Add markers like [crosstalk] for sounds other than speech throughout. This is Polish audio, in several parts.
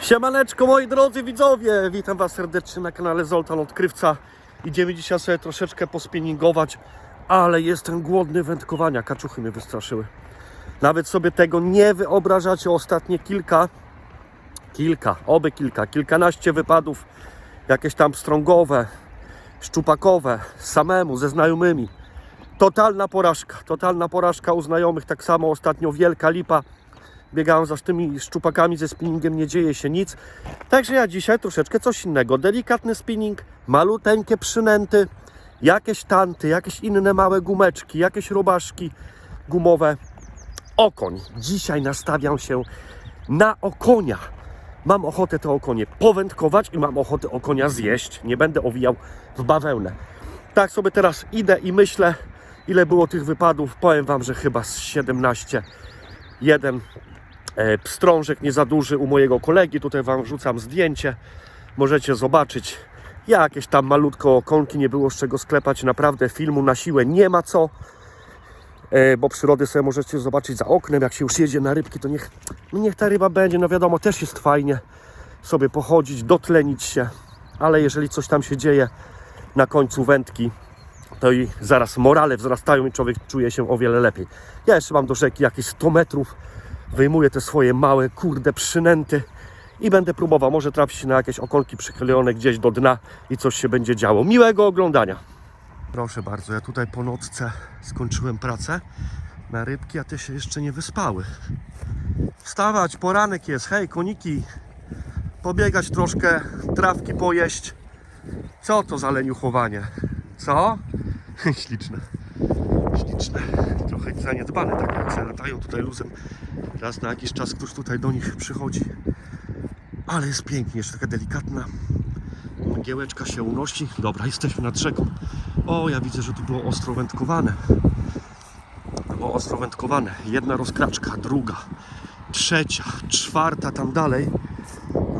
Siemaneczko moi drodzy widzowie, witam was serdecznie na kanale Zoltan Odkrywca. Idziemy dzisiaj sobie troszeczkę pospinningować, ale jestem głodny wędkowania, kaczuchy mnie wystraszyły. Nawet sobie tego nie wyobrażacie, ostatnie kilka, kilka, oby kilka, kilkanaście wypadów, jakieś tam strągowe, szczupakowe, samemu, ze znajomymi. Totalna porażka, totalna porażka u znajomych, tak samo ostatnio wielka lipa biegałem za tymi szczupakami ze spinningiem, nie dzieje się nic. Także ja dzisiaj troszeczkę coś innego. Delikatny spinning, maluteńkie przynęty, jakieś tanty, jakieś inne małe gumeczki, jakieś robaszki gumowe. Okoń. Dzisiaj nastawiam się na okonia. Mam ochotę te okonie powędkować i mam ochotę okonia zjeść. Nie będę owijał w bawełnę. Tak sobie teraz idę i myślę, ile było tych wypadów. Powiem Wam, że chyba z 17. Jeden pstrążek nie za duży u mojego kolegi. Tutaj Wam wrzucam zdjęcie. Możecie zobaczyć. Jakieś tam malutko okonki, nie było z czego sklepać. Naprawdę filmu na siłę nie ma co. E, bo przyrody sobie możecie zobaczyć za oknem. Jak się już jedzie na rybki, to niech, no niech ta ryba będzie. No wiadomo, też jest fajnie sobie pochodzić, dotlenić się. Ale jeżeli coś tam się dzieje na końcu wędki, to i zaraz morale wzrastają i człowiek czuje się o wiele lepiej. Ja jeszcze mam do rzeki jakieś 100 metrów, wyjmuję te swoje małe, kurde, przynęty i będę próbował. Może trafić na jakieś okolki przychylone gdzieś do dna i coś się będzie działo. Miłego oglądania. Proszę bardzo, ja tutaj po nocce skończyłem pracę na rybki, a te się jeszcze nie wyspały. Wstawać, poranek jest, hej, koniki, pobiegać troszkę, trawki pojeść. Co to za leniuchowanie? Co? [laughs] Śliczne. Śliczne. Trochę zaniedbane, tak jak se latają tutaj luzem. Raz na jakiś czas ktoś tutaj do nich przychodzi. Ale jest pięknie, jeszcze taka delikatna. Mgiełeczka się unosi. Dobra, jesteśmy nad rzeką. O, ja widzę, że tu było ostro wędkowane. Było ostro wędkowane. Jedna rozkraczka, druga, trzecia, czwarta tam dalej.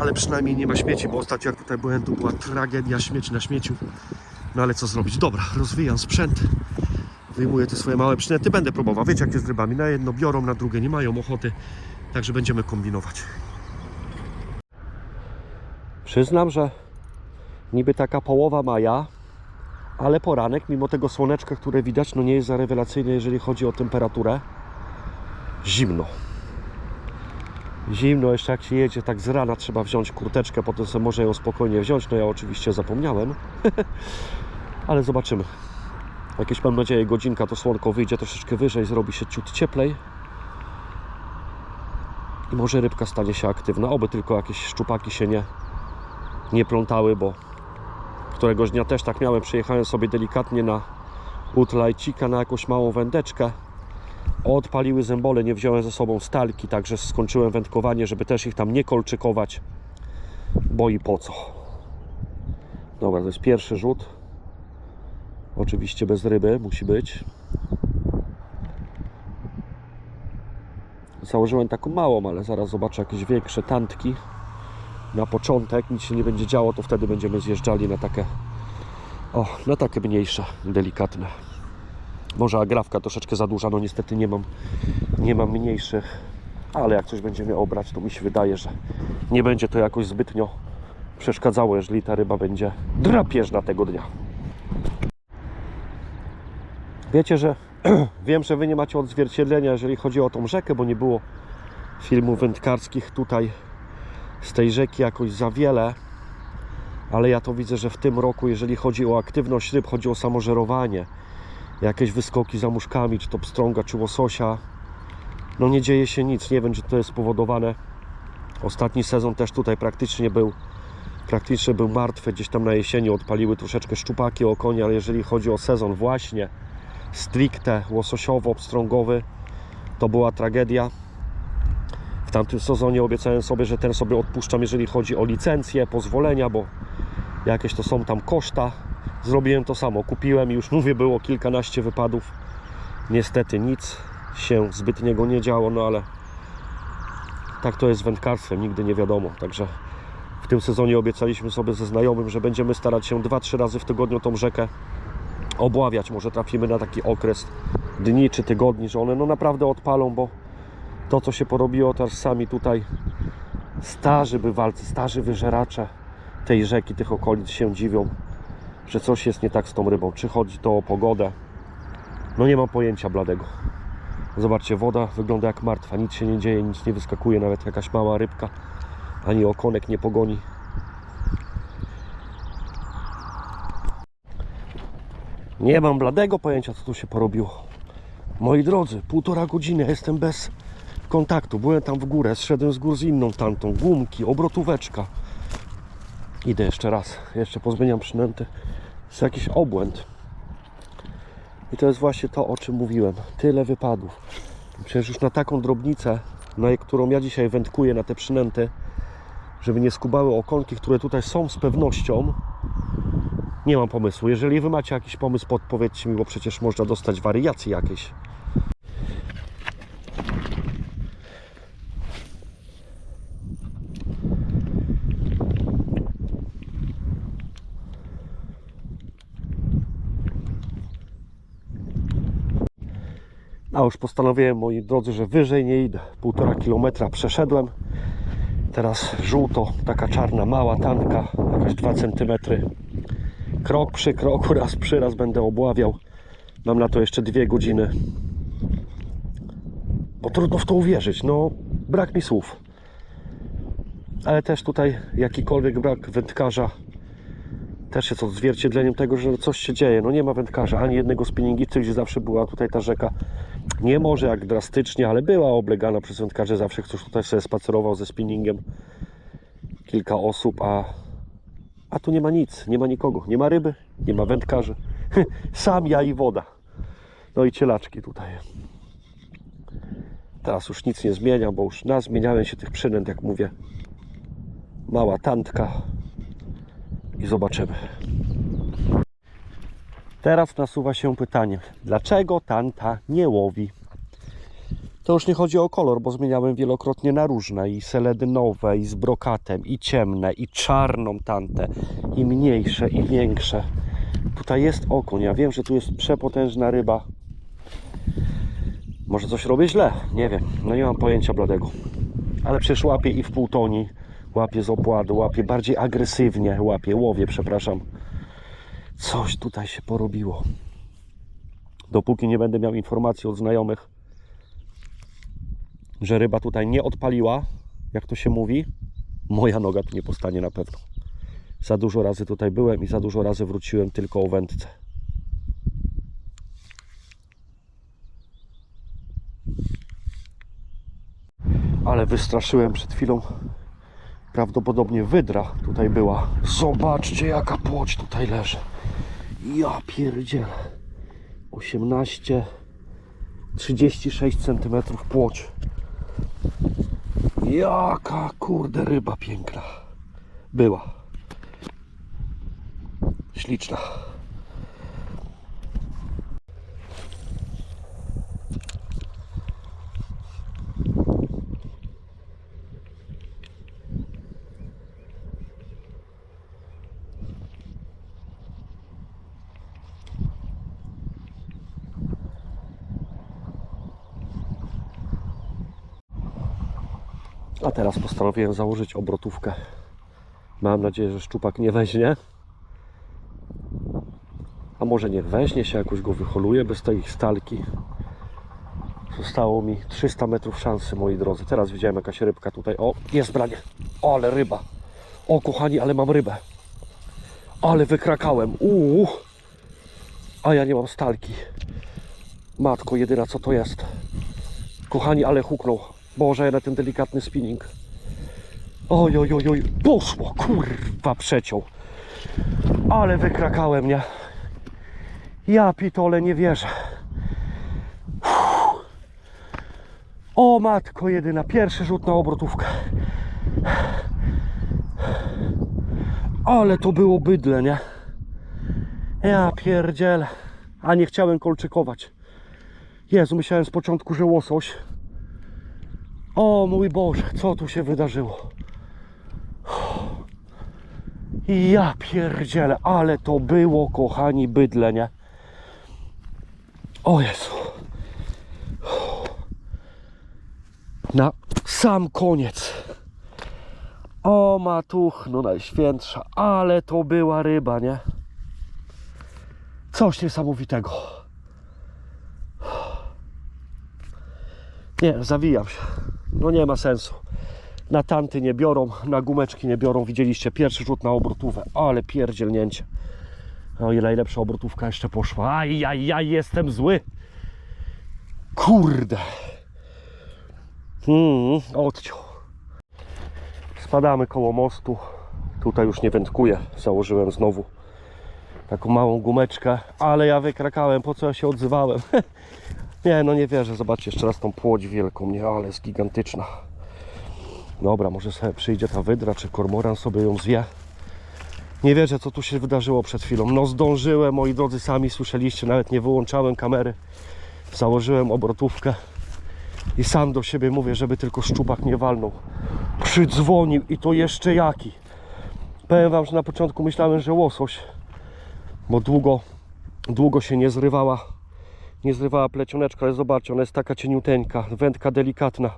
Ale przynajmniej nie ma śmieci, bo ostatnio jak tutaj byłem, to była tragedia śmieci na śmieciu. No ale co zrobić? Dobra, rozwijam sprzęt. Wyjmuję te swoje małe przynęty. Będę próbował. Wiecie jak jest z rybami. Na jedno biorą, na drugie nie mają ochoty. Także będziemy kombinować. Przyznam, że niby taka połowa maja, ale poranek, mimo tego słoneczka, które widać, no nie jest za rewelacyjny, jeżeli chodzi o temperaturę. Zimno. Zimno, jeszcze jak się jedzie tak z rana, trzeba wziąć kurteczkę, potem sobie może ją spokojnie wziąć. No ja oczywiście zapomniałem, [laughs] ale zobaczymy. Jakieś mam nadzieję godzinka to słonko wyjdzie troszeczkę wyżej, zrobi się ciut cieplej. I może rybka stanie się aktywna, oby tylko jakieś szczupaki się nie, nie plątały, bo któregoś dnia też tak miałem, przyjechałem sobie delikatnie na utlajcika, na jakąś małą wędeczkę. Odpaliły zębole, nie wziąłem ze sobą stalki, także skończyłem wędkowanie, żeby też ich tam nie kolczykować, bo i po co. Dobra, to jest pierwszy rzut. Oczywiście bez ryby musi być. Założyłem taką małą, ale zaraz zobaczę jakieś większe tantki. Na początek nic się nie będzie działo, to wtedy będziemy zjeżdżali na takie o, na takie mniejsze, delikatne. Może agrafka troszeczkę za duża, no niestety nie mam, nie mam mniejszych, ale jak coś będziemy obrać, to mi się wydaje, że nie będzie to jakoś zbytnio przeszkadzało, jeżeli ta ryba będzie drapieżna tego dnia. Wiecie, że [clears throat] wiem, że Wy nie macie odzwierciedlenia, jeżeli chodzi o tą rzekę, bo nie było filmów wędkarskich tutaj z tej rzeki jakoś za wiele, ale ja to widzę, że w tym roku, jeżeli chodzi o aktywność ryb, chodzi o samożerowanie, jakieś wyskoki za muszkami, czy to pstrąga, czy łososia, no nie dzieje się nic. Nie wiem, czy to jest spowodowane. Ostatni sezon też tutaj praktycznie był praktycznie był martwy. Gdzieś tam na jesieni odpaliły troszeczkę szczupaki o konie, ale jeżeli chodzi o sezon właśnie stricte łososiowo-pstrągowy, to była tragedia. W tamtym sezonie obiecałem sobie, że ten sobie odpuszczam, jeżeli chodzi o licencję, pozwolenia, bo jakieś to są tam koszta. Zrobiłem to samo. Kupiłem i już mówię, było kilkanaście wypadów. Niestety nic się zbytniego nie działo, no ale tak to jest z wędkarstwem, nigdy nie wiadomo. Także w tym sezonie obiecaliśmy sobie ze znajomym, że będziemy starać się 2-3 razy w tygodniu tą rzekę obławiać. Może trafimy na taki okres dni czy tygodni, że one no naprawdę odpalą, bo to co się porobiło teraz sami tutaj Starzy bywalcy, starzy wyżeracze tej rzeki, tych okolic się dziwią, że coś jest nie tak z tą rybą. Czy chodzi to o pogodę? No nie mam pojęcia bladego. Zobaczcie, woda wygląda jak martwa, nic się nie dzieje, nic nie wyskakuje, nawet jakaś mała rybka, ani okonek nie pogoni. Nie mam bladego pojęcia, co tu się porobiło. Moi drodzy, półtora godziny jestem bez kontaktu. Byłem tam w górę, zszedłem z gór z inną tamtą, gumki, obrotóweczka. Idę jeszcze raz, jeszcze pozmieniam przynęty. Jest jakiś obłęd. I to jest właśnie to, o czym mówiłem. Tyle wypadów. Przecież już na taką drobnicę, na którą ja dzisiaj wędkuję, na te przynęty, żeby nie skubały okonki, które tutaj są z pewnością, nie mam pomysłu. Jeżeli Wy macie jakiś pomysł, podpowiedzcie mi, bo przecież można dostać wariacje jakieś. A już postanowiłem, moi drodzy, że wyżej nie idę. Półtora kilometra przeszedłem. Teraz żółto, taka czarna, mała tanka, jakaś 2 centymetry. Krok przy kroku, raz przy raz będę obławiał. Mam na to jeszcze dwie godziny. Bo trudno w to uwierzyć. No, brak mi słów. Ale też tutaj jakikolwiek brak wędkarza też jest odzwierciedleniem tego, że coś się dzieje. No nie ma wędkarza, ani jednego spinningisty, gdzie zawsze była tutaj ta rzeka. Nie może jak drastycznie, ale była oblegana przez wędkarzy. Zawsze ktoś tutaj sobie spacerował ze spinningiem. Kilka osób, a, a tu nie ma nic, nie ma nikogo. Nie ma ryby, nie ma wędkarzy. [laughs] Sam ja i woda. No i cielaczki tutaj. Teraz już nic nie zmieniam, bo już na zmieniałem się tych przynęt, jak mówię. Mała tantka, i zobaczymy. Teraz nasuwa się pytanie, dlaczego tanta nie łowi? To już nie chodzi o kolor, bo zmieniałem wielokrotnie na różne i seledynowe, i z brokatem, i ciemne, i czarną tantę, i mniejsze, i większe. Tutaj jest okoń, ja wiem, że tu jest przepotężna ryba. Może coś robię źle, nie wiem, no nie mam pojęcia bladego. Ale przecież łapię i w półtoni, łapię z opładu, łapię bardziej agresywnie, łapię, łowię, przepraszam. Coś tutaj się porobiło. Dopóki nie będę miał informacji od znajomych, że ryba tutaj nie odpaliła, jak to się mówi, moja noga tu nie postanie na pewno. Za dużo razy tutaj byłem i za dużo razy wróciłem tylko o wędce. Ale wystraszyłem przed chwilą prawdopodobnie wydra tutaj była. Zobaczcie jaka płoć tutaj leży. Ja pierdzielę. 18 36 cm płoć. Jaka kurde ryba piękna. Była. Śliczna. A teraz postanowiłem założyć obrotówkę. Mam nadzieję, że szczupak nie weźmie. A może niech weźmie się, jakoś go wyholuje bez tej stalki. Zostało mi 300 metrów szansy, moi drodzy. Teraz widziałem jakaś rybka tutaj. O, jest branie. O, ale ryba. O, kochani, ale mam rybę. Ale wykrakałem. Uuu. A ja nie mam stalki. Matko jedyna, co to jest. Kochani, ale huknął. Boże, na ten delikatny spinning. Oj, oj, oj, oj. Poszło, kurwa, przeciął. Ale wykrakałem, nie? Ja pitole nie wierzę. O matko jedyna, pierwszy rzut na obrotówkę. Ale to było bydle, nie? Ja pierdzielę. A nie chciałem kolczykować. Jezu, myślałem z początku, że łosoś. O mój Boże, co tu się wydarzyło? Ja pierdzielę, ale to było, kochani, bydle, nie? O Jezu. Na sam koniec. O matuch, no najświętsza, ale to była ryba, nie? Coś niesamowitego. Nie, zawijam się. No nie ma sensu. Na tanty nie biorą, na gumeczki nie biorą. Widzieliście pierwszy rzut na obrotówę, ale pierdzielnięcie. No i najlepsza obrotówka jeszcze poszła. Aj, aj, aj, jestem zły. Kurde. Hmm, odciął. Spadamy koło mostu. Tutaj już nie wędkuję. Założyłem znowu taką małą gumeczkę, ale ja wykrakałem, po co ja się odzywałem. [laughs] nie, no nie wierzę. Zobaczcie jeszcze raz tą płodź wielką, nie, ale jest gigantyczna. Dobra, może sobie przyjdzie ta wydra, czy kormoran sobie ją zje. Nie wierzę, co tu się wydarzyło przed chwilą. No zdążyłem, moi drodzy, sami słyszeliście, nawet nie wyłączałem kamery. Założyłem obrotówkę i sam do siebie mówię, żeby tylko szczupak nie walnął. Przydzwonił i to jeszcze jaki. Powiem wam, że na początku myślałem, że łosoś, bo długo, długo się nie zrywała, nie zrywała plecioneczka, ale zobaczcie, ona jest taka cieniuteńka, wędka delikatna.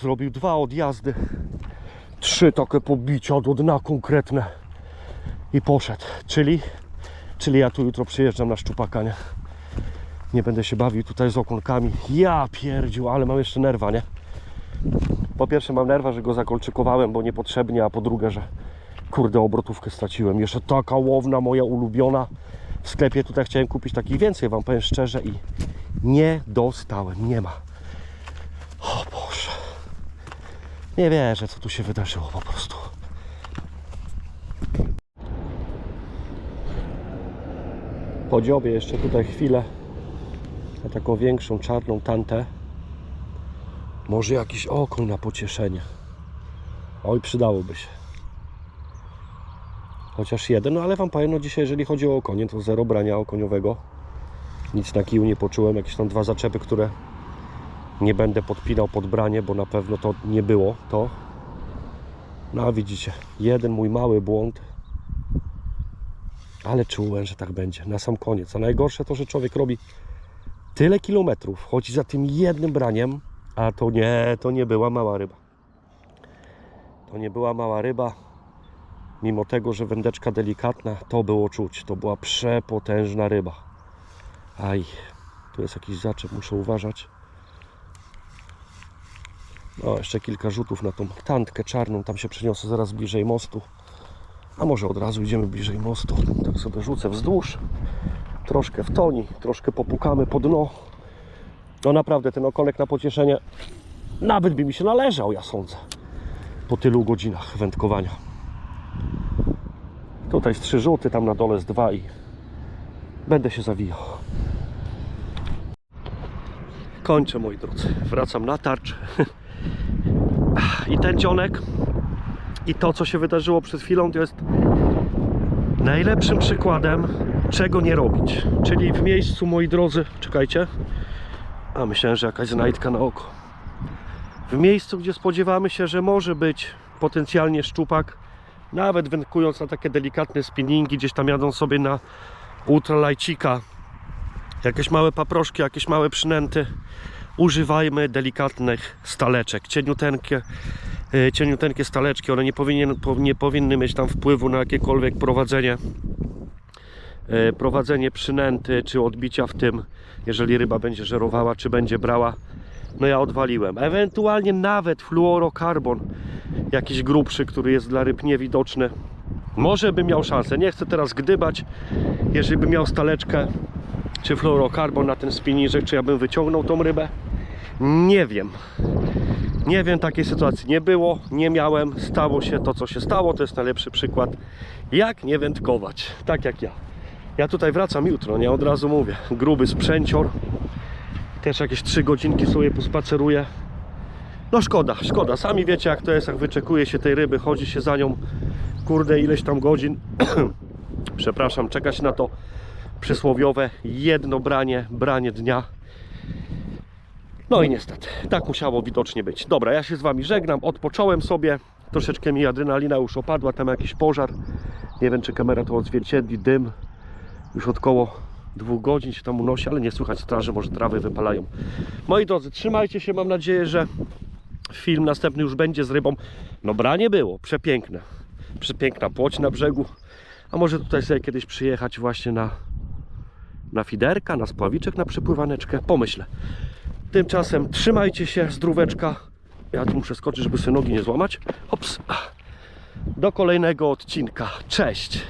Zrobił dwa odjazdy, trzy takie pobicia do dna konkretne i poszedł. Czyli, czyli ja tu jutro przyjeżdżam na szczupaka, nie? Nie będę się bawił tutaj z okonkami. Ja pierdził, ale mam jeszcze nerwa, nie? Po pierwsze mam nerwa, że go zakolczykowałem, bo niepotrzebnie, a po drugie, że kurde obrotówkę straciłem. Jeszcze taka łowna moja ulubiona. W sklepie tutaj chciałem kupić takich więcej, wam powiem szczerze i nie dostałem, nie ma. O Boże. Nie wierzę, co tu się wydarzyło po prostu. Po dziobie jeszcze tutaj chwilę na taką większą czarną tantę. Może jakiś okoń na pocieszenie. Oj, przydałoby się. Chociaż jeden, no ale wam powiem, no dzisiaj jeżeli chodzi o okonie, to zero brania okoniowego. Nic na kiju nie poczułem, jakieś tam dwa zaczepy, które nie będę podpinał pod branie, bo na pewno to nie było to. No a widzicie, jeden mój mały błąd, ale czułem, że tak będzie na sam koniec. A najgorsze to, że człowiek robi tyle kilometrów, chodzi za tym jednym braniem, a to nie, to nie była mała ryba. To nie była mała ryba. Mimo tego, że wędeczka delikatna, to było czuć. To była przepotężna ryba. Aj, tu jest jakiś zaczep, muszę uważać. No, jeszcze kilka rzutów na tą tantkę czarną. Tam się przeniosę zaraz bliżej mostu. A może od razu idziemy bliżej mostu. Tak sobie rzucę wzdłuż. Troszkę w toni, troszkę popukamy po dno. No naprawdę, ten okonek na pocieszenie nawet by mi się należał, ja sądzę. Po tylu godzinach wędkowania. Tutaj z trzy rzuty, tam na dole z dwa i będę się zawijał. Kończę moi drodzy. Wracam na tarcz. [laughs] I ten dzionek i to co się wydarzyło przed chwilą to jest najlepszym przykładem czego nie robić. Czyli w miejscu moi drodzy, czekajcie. A myślałem, że jakaś znajdka na oko. W miejscu, gdzie spodziewamy się, że może być potencjalnie szczupak, nawet wędkując na takie delikatne spinningi, gdzieś tam jadą sobie na ultralajcika, jakieś małe paproszki, jakieś małe przynęty, używajmy delikatnych staleczek, cieniuteńkie, e, cieniuteńkie staleczki, one nie, powinien, po- nie powinny mieć tam wpływu na jakiekolwiek prowadzenie e, prowadzenie przynęty, czy odbicia w tym, jeżeli ryba będzie żerowała, czy będzie brała. No ja odwaliłem. Ewentualnie nawet fluorokarbon, jakiś grubszy, który jest dla ryb niewidoczny. Może by miał szansę. Nie chcę teraz gdybać. Jeżeli by miał staleczkę, czy fluorokarbon na ten spinniżek, czy ja bym wyciągnął tą rybę. Nie wiem. Nie wiem, takiej sytuacji nie było, nie miałem, stało się to, co się stało. To jest najlepszy przykład, jak nie wędkować, tak jak ja. Ja tutaj wracam jutro, nie od razu mówię. Gruby sprzęcior. Też jakieś 3 godzinki sobie pospaceruję. No szkoda, szkoda. Sami wiecie jak to jest, jak wyczekuje się tej ryby, chodzi się za nią, kurde, ileś tam godzin. [clears throat] Przepraszam, czekać na to przysłowiowe jedno branie, branie dnia. No i niestety, tak musiało widocznie być. Dobra, ja się z Wami żegnam, odpocząłem sobie. Troszeczkę mi adrenalina już opadła, tam jakiś pożar. Nie wiem, czy kamera to odzwierciedli, dym. Już od koło dwóch godzin się tam unosi, ale nie słychać straży, może trawy wypalają. Moi drodzy, trzymajcie się, mam nadzieję, że film następny już będzie z rybą. No branie było, przepiękne. Przepiękna płoć na brzegu. A może tutaj sobie kiedyś przyjechać właśnie na, na fiderka, na spławiczek, na przepływaneczkę. Pomyślę. Tymczasem trzymajcie się, zdróweczka. Ja tu muszę skoczyć, żeby sobie nogi nie złamać. Do kolejnego odcinka. Cześć.